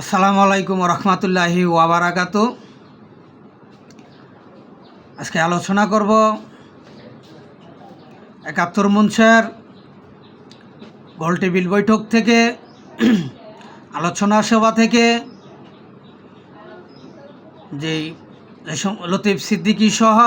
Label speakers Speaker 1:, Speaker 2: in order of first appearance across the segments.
Speaker 1: আসসালামু আলাইকুম রহমতুল্লাহি ওয়াবারাকাত আজকে আলোচনা করব একাত্তর মঞ্চের গোল টেবিল বৈঠক থেকে, আলোচনা সভা থেকে, যে লতিফ সিদ্দিকী সহ,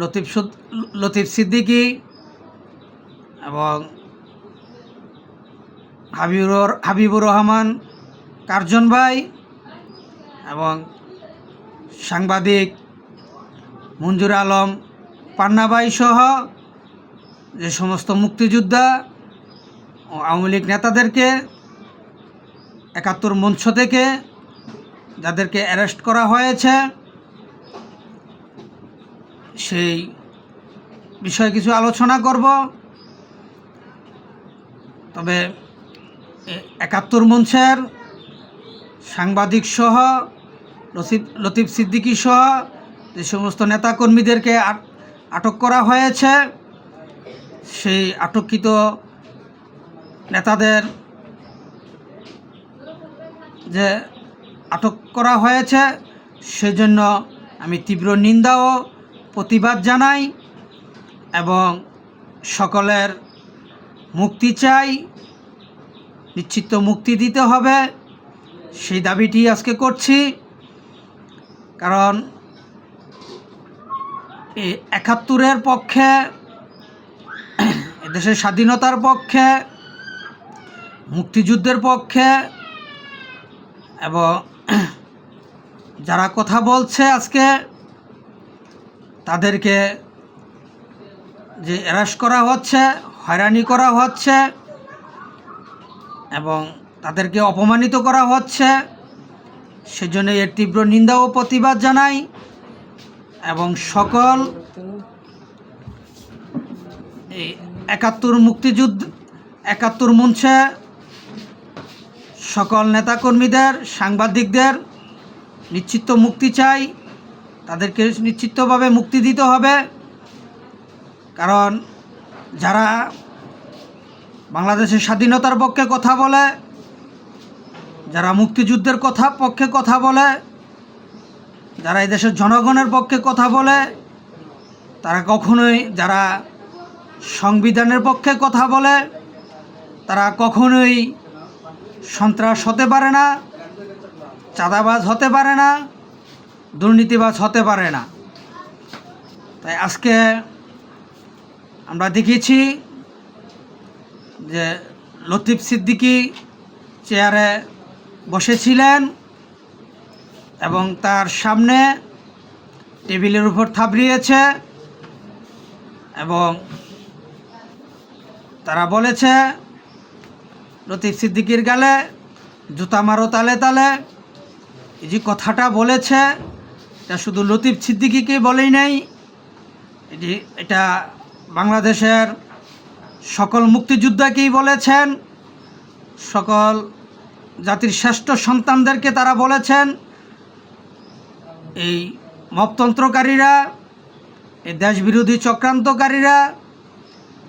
Speaker 1: লতিফ লতিফ সিদ্দিকী এবং হাবিবুর হাবিবুর রহমান, কার্জন ভাই এবং সাংবাদিক মঞ্জুর আলম, পান্না ভাই সহ যে সমস্ত মুক্তিযোদ্ধা ও আওয়ামী লীগ নেতাদেরকে একাত্তর মঞ্চ থেকে যাদেরকে অ্যারেস্ট করা হয়েছে, সেই বিষয়ে কিছু আলোচনা করব। তবে একাত্তর মঞ্চের সাংবাদিক সহ লতিফ সিদ্দিকী সহ যে সমস্ত নেতাকর্মীদেরকে আট- আটক করা হয়েছে, সেই আটককৃত নেতাদের যে আটক করা হয়েছে, সেজন্য আমি তীব্র নিন্দা ও প্রতিবাদ জানাই এবং সকলের মুক্তি চাই। নিশ্চিত মুক্তি দিতে হবে। সেই দাবিটি আজকে করছি। কারণ এই একাত্তরের পক্ষে দেশের স্বাধীনতার পক্ষে, মুক্তিযুদ্ধের পক্ষে, এবং যারা কথা বলছে আজকে, তাদেরকে যে এরাস করা হচ্ছে, হয়রানি করা হচ্ছে এবং তাদেরকে অপমানিত করা হচ্ছে। সেজন্য এর তীব্র নিন্দা ও প্রতিবাদ জানাই এবং সকল এই একাত্তর মুক্তিযুদ্ধ, একাত্তর মঞ্চে সকল নেতাকর্মীদের, সাংবাদিকদের নিশ্চিত মুক্তি চাই। তাদেরকে নিশ্চিতভাবে মুক্তি দিতে হবে। কারণ যারা বাংলাদেশের স্বাধীনতার পক্ষে কথা বলে, যারা মুক্তিযুদ্ধের কথা, পক্ষে কথা বলে, যারা এই দেশের জনগণের পক্ষে কথা বলে, তারা কখনোই, যারা সংবিধানের পক্ষে কথা বলে, তারা কখনোই সন্ত্রাস হতে পারে না, চাঁদাবাজ হতে পারে না, দুর্নীতিবাজ হতে পারে না। তাই আজকে আমরা দেখেছি যে লতিফ সিদ্দিকী চেয়ারে বসেছিলেন এবং তার সামনে টেবিলের উপর থাবড়িয়েছে এবং তারা বলেছে, লতিফ সিদ্দিকির গালে জুতা মারো তালে তালে। এই যে কথাটা বলেছে, এটা শুধু লতিফ সিদ্দিকিকে বলেই নাই, এটি, এটা বাংলাদেশের সকল মুক্তিযোদ্ধাকেই বলেছেন, সকল জাতির শ্রেষ্ঠ সন্তানদেরকে তারা বলেছেন, এই মপতন্ত্রকারীরা, এই দেশবিরোধী চক্রান্তকারীরা,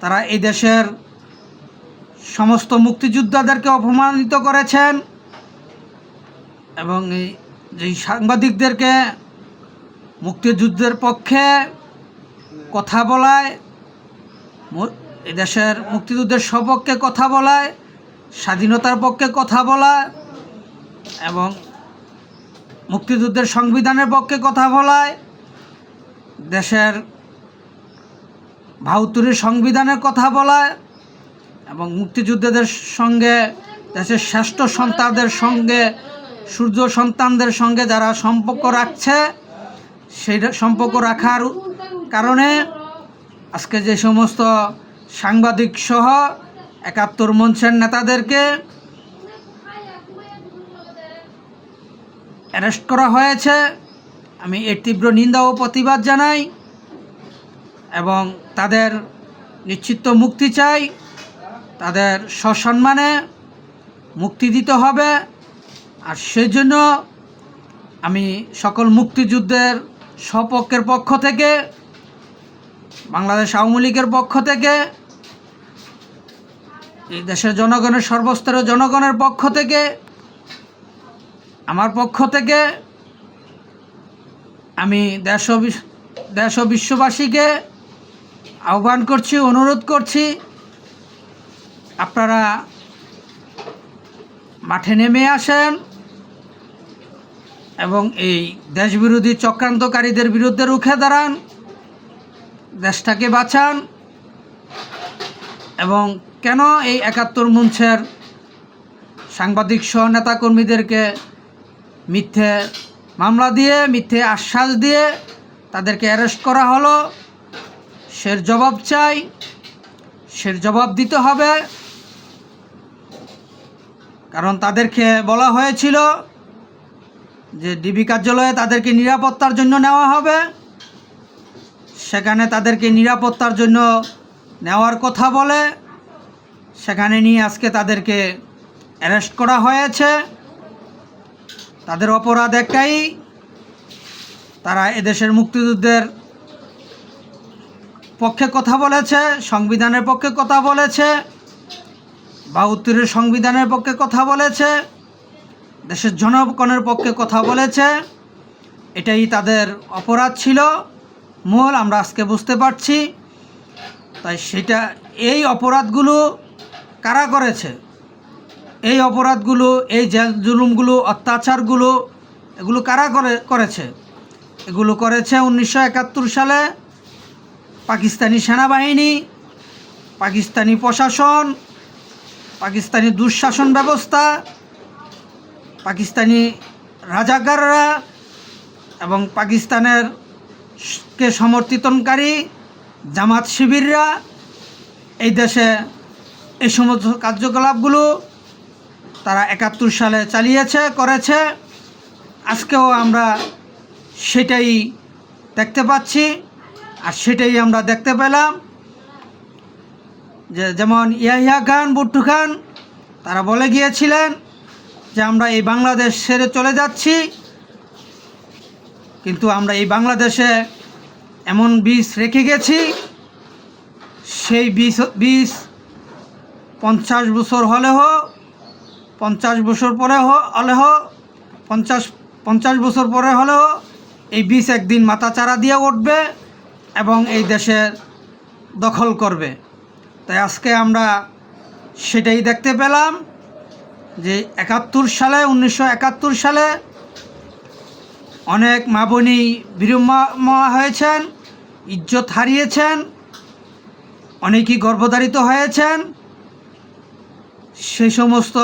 Speaker 1: তারা এই দেশের সমস্ত মুক্তিযোদ্ধাদেরকে অপমানিত করেছেন এবং এই যে সাংবাদিকদেরকে মুক্তিযুদ্ধের পক্ষে কথা বলায় মু- এই দেশের মুক্তিযুদ্ধের সপক্ষে কথা বলায়, স্বাধীনতার পক্ষে কথা বলা এবং মুক্তিযুদ্ধের সংবিধানের পক্ষে কথা বলায়, দেশের বাহাত্তরের সংবিধানের কথা বলায়, এবং মুক্তিযোদ্ধাদের সঙ্গে, দেশের শ্রেষ্ঠ সন্তানদের সঙ্গে, সূর্য সন্তানদের সঙ্গে যারা সম্পর্ক রাখছে, সেই সম্পর্ক রাখার কারণে আজকে যে সমস্ত সাংবাদিক সহ একাত্তর মঞ্চের নেতাদেরকে অ্যারেস্ট করা হয়েছে। আমি এর তীব্র নিন্দা ও প্রতিবাদ জানাই এবং তাদের নিশ্চিত মুক্তি চাই। তাদের সসম্মানে মুক্তি দিতে হবে। আর সেজন্য আমি সকল মুক্তিযুদ্ধের সপক্ষের পক্ষ থেকে বাংলাদেশ আওয়ামী লীগের পক্ষ থেকে, এই দেশের জনগণের সর্বস্তরের জনগণের পক্ষ থেকে, আমার পক্ষ থেকে, আমি দেশ দেশ ও বিশ্ববাসীকে আহ্বান করছি, অনুরোধ করছি, আপনারা মাঠে নেমে আসেন এবং এই দেশবিরোধী চক্রান্তকারীদের বিরুদ্ধে রুখে দাঁড়ান। দেশটাকে বাঁচান এবং কেন এই একাত্তর মঞ্চের সাংবাদিক সহ নেতাকর্মীদেরকে মিথ্যে মামলা দিয়ে, মিথ্যে আশ্বাস দিয়ে তাদেরকে অ্যারেস্ট করা হলো? সের জবাব চাই। সের জবাব দিতে হবে। কারণ তাদেরকে বলা হয়েছিল যে ডিবি কার্যালয়ে তাদেরকে নিরাপত্তার জন্য নেওয়া হবে। সেখানে তাদেরকে নিরাপত্তার জন্য নেওয়ার কথা বলে। সেখানে নিয়ে আজকে তাদেরকে অ্যারেস্ট করা হয়েছে। তাদের অপরাধ একটাই, তারা এদেশের মুক্তিযুদ্ধের পক্ষে কথা বলেছে, সংবিধানের পক্ষে কথা বলেছে, বাহাত্তরের সংবিধানের পক্ষে কথা বলেছে, দেশের জনগণের পক্ষে কথা বলেছে। এটাই তাদের অপরাধ ছিল। মূল, আমরা আজকে বুঝতে পারছি। তাই সেটা, এই অপরাধগুলো কারা করেছে? এই অপরাধগুলো, এই জেল জুলুমগুলো, অত্যাচারগুলো, এগুলো কারা করে, করেছে? এগুলো করেছে উনিশশো একাত্তর সালে পাকিস্তানি সেনাবাহিনী, পাকিস্তানি প্রশাসন, পাকিস্তানি দুঃশাসন ব্যবস্থা, পাকিস্তানি রাজাকাররা এবং পাকিস্তানের কে সমর্থিতনকারী জামাত শিবিররা এই দেশে এই সমস্ত কার্যকলাপগুলো তারা একাত্তর সালে চালিয়েছে, করেছে। আজকেও আমরা সেটাই দেখতে পাচ্ছি আর সেটাই আমরা দেখতে পেলাম। যে যেমন ইয়াহিয়া খান, বুট্টু খান, তারা বলে গিয়েছিলেন যে আমরা এই বাংলাদেশ ছেড়ে চলে যাচ্ছি। কিন্তু আমরা এই বাংলাদেশে এমন বীজ রেখে গেছি, সেই বীজ বীজ পঞ্চাশ বছর হলেও, পঞ্চাশ বছর পরে হ- হলেও, পঞ্চাশ পঞ্চাশ বছর পরে হলে হলেও এই বীজ একদিন মাথাচাড়া দিয়ে উঠবে এবং এই দেশের দখল করবে। তাই আজকে আমরা সেটাই দেখতে পেলাম যে একাত্তর সালে, উনিশশো একাত্তর সালে অনেক মা বোনই বিরম্মা হয়েছেন, ইজ্জত হারিয়েছেন, অনেকেই গর্ভধারিত হয়েছেন। সেই সমস্ত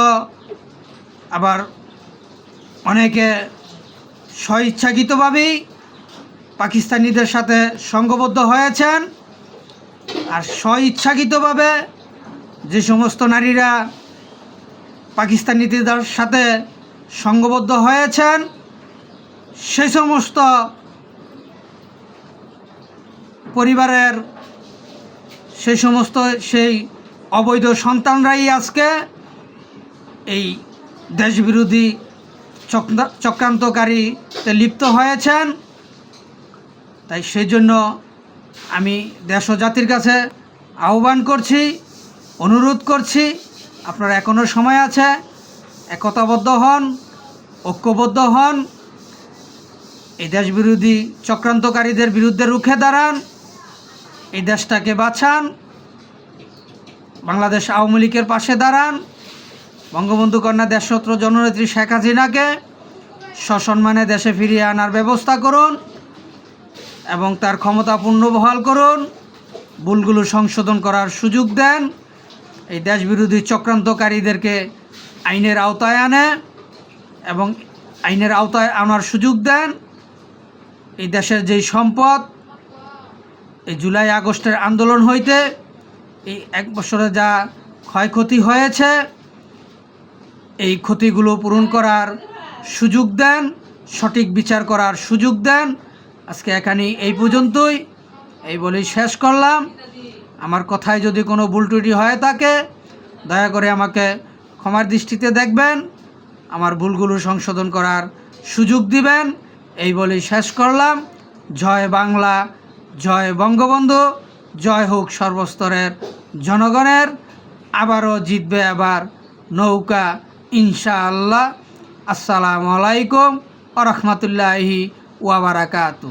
Speaker 1: আবার অনেকে স্বইচ্ছাকৃতভাবেই পাকিস্তানিদের সাথে সঙ্গবদ্ধ হয়েছেন। আর স্বইচ্ছাকৃতভাবে যে সমস্ত নারীরা পাকিস্তানিদের সাথে সঙ্গবদ্ধ হয়েছেন সেই সমস্ত পরিবারের সেই সমস্ত সেই অবৈধ সন্তানরাই আজকে এই দেশবিরোধী চক্রা- চক্রান্তকারীতে লিপ্ত হয়েছেন। তাই সেই জন্য আমি দেশ ও জাতির কাছে আহ্বান করছি, অনুরোধ করছি, আপনার এখনও সময় আছে, একতাবদ্ধ হন, ঐক্যবদ্ধ হন। এই দেশ বিরোধী চক্রান্তকারীদের বিরুদ্ধে রুখে দাঁড়ান, এই দেশটাকে বাঁচান, বাংলাদেশ আওয়ামী লীগের পাশে দাঁড়ান। বঙ্গবন্ধু কন্যা দেশত্র জননেত্রী শেখ হাসিনাকে সসম্মানে দেশে ফিরিয়ে আনার ব্যবস্থা করুন এবং তার ক্ষমতা পুনর্বহাল করুন। ভুলগুলো সংশোধন করার সুযোগ দেন। এই দেশবিরোধী চক্রান্তকারীদেরকে আইনের আওতায় আনে এবং আইনের আওতায় আনার সুযোগ দেন। এই দেশের যেই সম্পদ, এই জুলাই আগস্টের আন্দোলন হইতে এই এক বছরে যা ক্ষয়ক্ষতি হয়েছে, এই ক্ষতিগুলো পূরণ করার সুযোগ দেন, সঠিক বিচার করার সুযোগ দেন। আজকে এখানে এই পর্যন্তই। এই বলেই শেষ করলাম। আমার কথায় যদি কোনো ভুল ত্রুটি হয়ে থাকে, দয়া করে আমাকে ক্ষমার দৃষ্টিতে দেখবেন। আমার ভুলগুলো সংশোধন করার সুযোগ দিবেন। এই বলে শেষ করলাম। জয় বাংলা, জয় বঙ্গবন্ধু, জয় হোক সর্বস্তরের জনগণের। আবারও জিতবে আবার নৌকা, ইনশাআল্লাহ। আসসালামু আলাইকুম আ রহমতুল্লাহি ওয়াবারাকাতু